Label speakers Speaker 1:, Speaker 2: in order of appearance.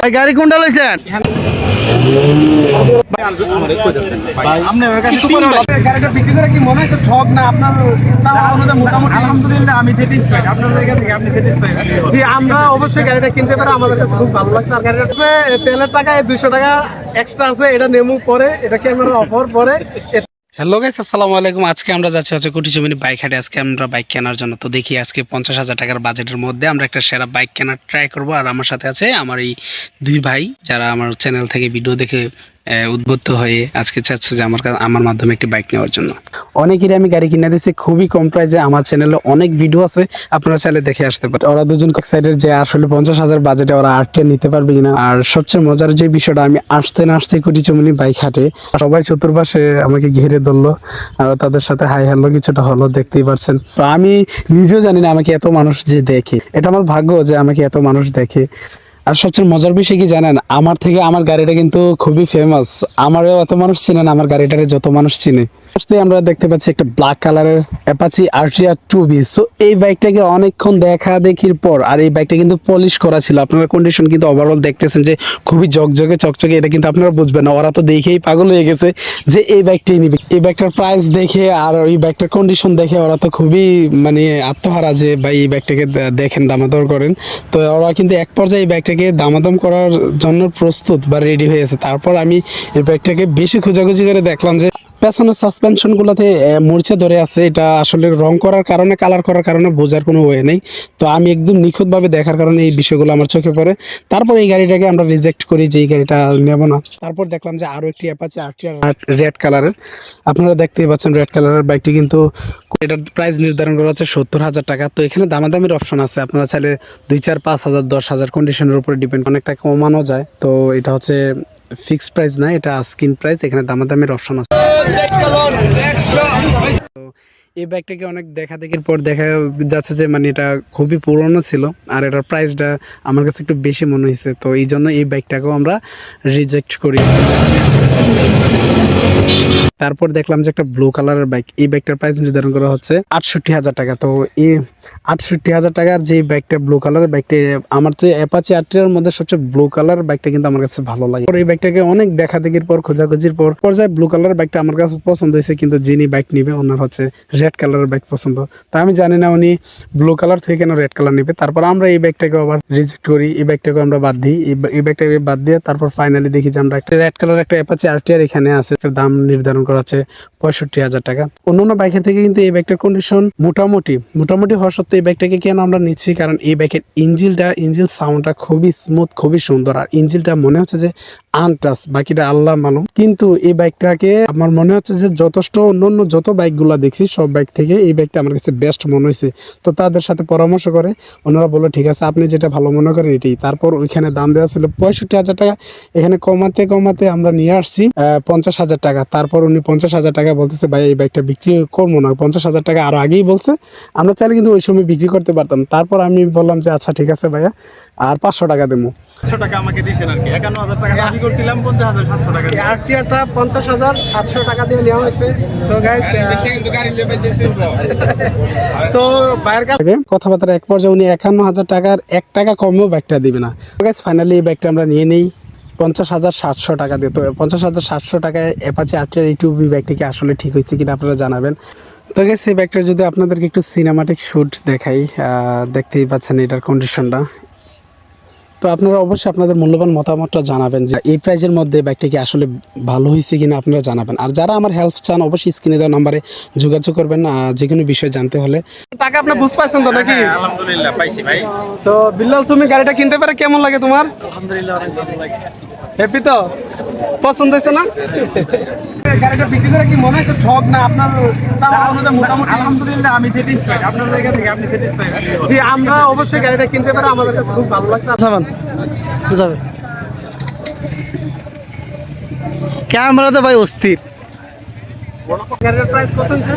Speaker 1: ভাই গাড়ি কোনটা লইছেন?
Speaker 2: গাড়িটা কি মনে হচ্ছে ঠক না আপনার মোটামুটি
Speaker 3: আলহামদুলিল্লাহ আমি স্যাটিসফাইড আপনার থেকে আপনি স্যাটিসফাইড
Speaker 2: জি আমরা অবশ্যই গাড়িটা কিনতে পারে আমাদের কাছে খুব ভালো লাগছে। আর গাড়িটা তেলের টাকায় দুশো টাকা এক্সট্রা আছে এটা নেমু পরে এটা ক্যামেরা অফার পরে।
Speaker 4: হ্যালো গাইস আসসালামু আলাইকুম। আজকে আমরা যাচ্ছি হচ্ছে কুটি জমিনি বাইক হাটে। আজকে আমরা বাইক কেনার জন্য। তো দেখি আজকে পঞ্চাশ হাজার টাকার বাজেটের মধ্যে আমরা একটা সেরা বাইক কেনার ট্রাই করব। আর আমার সাথে আছে আমার এই দুই ভাই, যারা আমার চ্যানেল থেকে ভিডিও দেখে উদ্বুদ্ধ হয়ে আজকে চাচ্ছে যে আমার আমার মাধ্যমে একটি বাইক নেওয়ার জন্য। অনেকেরই আমি গাড়ি কিনে দিচ্ছি খুবই কম প্রাইসে আমার চ্যানেলে অনেক ভিডিও আছে, আপনারা চাইলে দেখে আসতে পারেন। ওরা দুজন সাইডের যে আসলে পঞ্চাশ হাজার বাজেটে ওরা আটটা নিতে পারবে কিনা। আর সবচেয়ে মজার যে বিষয়টা, আমি আসতে না আসতে কুটি চমনি বাইক হাটে। সবাই চতুর্পাশে আমাকে ঘিরে ধরলো, আর তাদের সাথে হাই হ্যালো কিছুটা হলো, দেখতেই পারছেন। তো আমি নিজেও জানি না আমাকে এত মানুষ যে দেখে। এটা আমার ভাগ্য যে আমাকে এত মানুষ দেখে। আর সবচেয়ে মজার বিষয় কি জানেন? আমার থেকে আমার গাড়িটা কিন্তু খুবই ফেমাস আমারও এত মানুষ চিনেন আমার গাড়িটারে যত মানুষ চিনে। আমরা দেখতে পাচ্ছি একটা ব্ল্যাক কালারের Apache RTR two V so এই বাইকটাকে অনেকক্ষণ দেখা দেখির পর, আর এই বাইকটা কিন্তু পলিশ করা ছিল। আপনারা কন্ডিশন কিন্তু ওভারঅল দেখতেছেন যে খুবই জকজকে চকচকে, এটা কিন্তু আপনারা বুঝবেন না। ওরা তো দেখেই পাগল হয়ে গেছে যে এই বাইকটাই নিবে। এই বাইকটার প্রাইস দেখে আর ওই বাইকটার কন্ডিশন দেখে ওরা তো খুবই মানে আত্মহারা যে, ভাই, এই বাইকটাকে দেখেন দামাদর করেন। তো ওরা কিন্তু এক পর্যায়ে এই বাইকটাকে দামাদম করার জন্য প্রস্তুত বা রেডি হয়ে আছে তারপর আমি এই বাইকটাকে বেশি খোঁজাখুঁজি করে দেখলাম যে পেছনের সাসপেনশন গুলাতে মরচে ধরে আছে। এটা আসলে রং করার কারণে কালার করার কারণে বোঝার কোনো ওয়ে নেই। তো আমি একদম নিখুঁতভাবে দেখার কারণে এই বিষয়গুলো আমার চোখে পড়ে। তারপর এই গাড়িটাকে আমরা রিজেক্ট করি যে এই গাড়িটা নেব না। তারপর দেখলাম যে আরও একটি অ্যাপাচি আরটিআর রেড কালারের আপনারা দেখতেই পাচ্ছেন রেড কালারের বাইকটি কিন্তু এটার প্রাইস নির্ধারণ করা হচ্ছে সত্তর হাজার টাকা। তো এখানে দামাদামির অপশন আছে। আপনারা চাইলে দুই চার, পাঁচ হাজার, দশ হাজার কন্ডিশনের উপরে ডিপেন্ড অনেকটা কমানো যায়। তো এটা হচ্ছে ফিক্সড প্রাইস না, এটা স্কিন প্রাইস এখানে দামাদামির অপশন আছে। এই ব্যাগটাকে অনেক দেখা দেখির পর দেখা যাচ্ছে যে মানে এটা খুবই পুরনো ছিল আর এটার প্রাইসটা আমার কাছে একটু বেশি মনে হয়েছে। তো এই জন্য এই ব্যাগটাকেও আমরা রিজেক্ট করি। তারপর দেখলাম যে একটা ব্লু কালারের বাইক এই বাইকটার প্রাইস নির্ধারণ করা হচ্ছে আটষট্টি হাজার টাকা। তো এই আটষট্টি হাজার টাকার যে বাইকটা ব্লু কালারের বাইকটা আমার যে অ্যাপাচি আটটির মধ্যে সবচেয়ে ব্লু কালার বাইকটা কিন্তু আমার কাছে ভালো লাগে। এই বাইকটাকে অনেক দেখা দেখির পর, খোঁজাখুঁজির পর, পর্যায়ে ব্লু কালারের বাইকটা আমার কাছে পছন্দ হয়েছে, কিন্তু যিনি বাইক নিবে, ওনার হচ্ছে রেড কালারের বাইক পছন্দ। তা আমি জানি না উনি ব্লু কালার থেকে কেন রেড কালার নিবে। তারপর আমরা এই বাইকটাকে আবার রিজেক্ট করি, এই বাইকটাকে আমরা বাদ দিই, এই বা- এই বাইকটাকে বাদ দিয়ে তারপর ফাইনালি দেখি যে আমরা একটা রেড কালার একটা অ্যাপাচি আরটিআর এখানে আছে দাম নির্ধারণ করা হচ্ছে পঁয়ষট্টি হাজার টাকা। অন্যান্য বাইকের থেকে কিন্তু এই ব্যাগটার কন্ডিশন মোটামুটি মোটামুটি হওয়া সত্ত্বেও এই ব্যাগটাকে কেন আমরা নিচ্ছি? কারণ এই ব্যাগের ইঞ্জিলটা ইঞ্জিল সাউন্ডটা খুবই স্মুথ খুবই সুন্দর। আর ইঞ্জিলটা মনে হচ্ছে যে আনটাস বাকিটা আল্লাহ মালুম কিন্তু এই বাইকটাকে আমার মনে হচ্ছে যে যথেষ্ট অন্যান্য যত বাইকগুলো দেখছি, সব বাইক থেকে এই বাইকটা আমার কাছে বেস্ট মনে হয়েছে। তো তাদের সাথে পরামর্শ করে, ওনারা বলল, ঠিক আছে, আপনি যেটা ভালো মনে করেন এটাই। তারপর ওইখানে দাম দেওয়া ছিল পঁয়ষট্টি হাজার টাকা। এখানে কমাতে কমাতে আমরা নিয়ে আসছি পঞ্চাশ হাজার টাকা। তারপর উনি পঞ্চাশ হাজার টাকা বলতেছে, ভাই, এই বাইকটা বিক্রি করব না। পঞ্চাশ হাজার টাকা আরও আগেই বলছে। আমরা চাইলে কিন্তু ওই সময় বিক্রি করতে পারতাম। তারপর আমি বললাম যে আচ্ছা ঠিক আছে ভাইয়া। আর পাঁচশো টাকা দেবো।
Speaker 3: সাতশো টাকা আমাকে দিয়েছেন আর কি। একান্ন হাজার টাকা দাবি করছিলাম পঞ্চাশ হাজার সাতশো টাকা
Speaker 2: এই আরটিআরটা পঞ্চাশ হাজার সাতশো টাকা দিয়ে নেওয়া হয়েছে। তো গাইস তো বাইরের কাছে
Speaker 4: কথাবার্তা এক পর্যায়ে উনি একান্ন হাজার টাকার এক টাকা কমেও ব্যাগটা দিবে না। ফাইনালি এই ব্যাগটা আমরা নিয়ে নেই। পঞ্চাশ হাজার সাতশো টাকা দিয়ে। তো পঞ্চাশ হাজার সাতশো টাকায় অ্যাপাচি আর্টের এই টুবি ব্যাগটি কি আসলে ঠিক হয়েছে কিনা আপনারা জানাবেন। তো গেছে এই ব্যাগটা যদি আপনাদেরকে একটু সিনেমাটিক শ্যুট দেখাই দেখতেই পাচ্ছেন এটার কন্ডিশনটা তো আপনারা অবশ্যই আপনাদের মূল্যবান মতামতটা জানাবেন যে এই প্রাইজের মধ্যে ব্যাগটা কি আসলে ভালো হয়েছে কিনা আপনারা জানাবেন। আর যারা আমার হেল্প চান অবশ্যই স্ক্রিনে দেওয়া নাম্বারে যোগাযোগ করবেন। যে কোনো বিষয় জানতে হলে।
Speaker 2: টাকা আপনি বুঝ পাইছেন তো নাকি?
Speaker 3: হ্যাঁ, আলহামদুলিল্লাহ পাইছি ভাই।
Speaker 2: তো বিল্লাল তুমি গাড়িটা কিনতে পারে? কেমন লাগে তোমার?
Speaker 3: আলহামদুলিল্লাহ অনেক ভালো লাগে।
Speaker 2: হ্যাপি তো? পছন্দ হয়েছে না? গাড়িটা বিক্রি করে কি মনে হচ্ছে ঠক না আপনার মোটামুটি?
Speaker 3: আলহামদুলিল্লাহ আমি স্যাটিসফাইড আপনার জায়গা থেকে আপনি স্যাটিসফাইড
Speaker 2: জি আমরা অবশ্যই গাড়িটা কিনতে পারে আমাদের কাছে খুব ভালো লাগছে।
Speaker 1: যাবেন। যাবে ক্যামেরাতে ভাই অস্থির।
Speaker 2: গাড়িটার প্রাইস কত হয়েছে?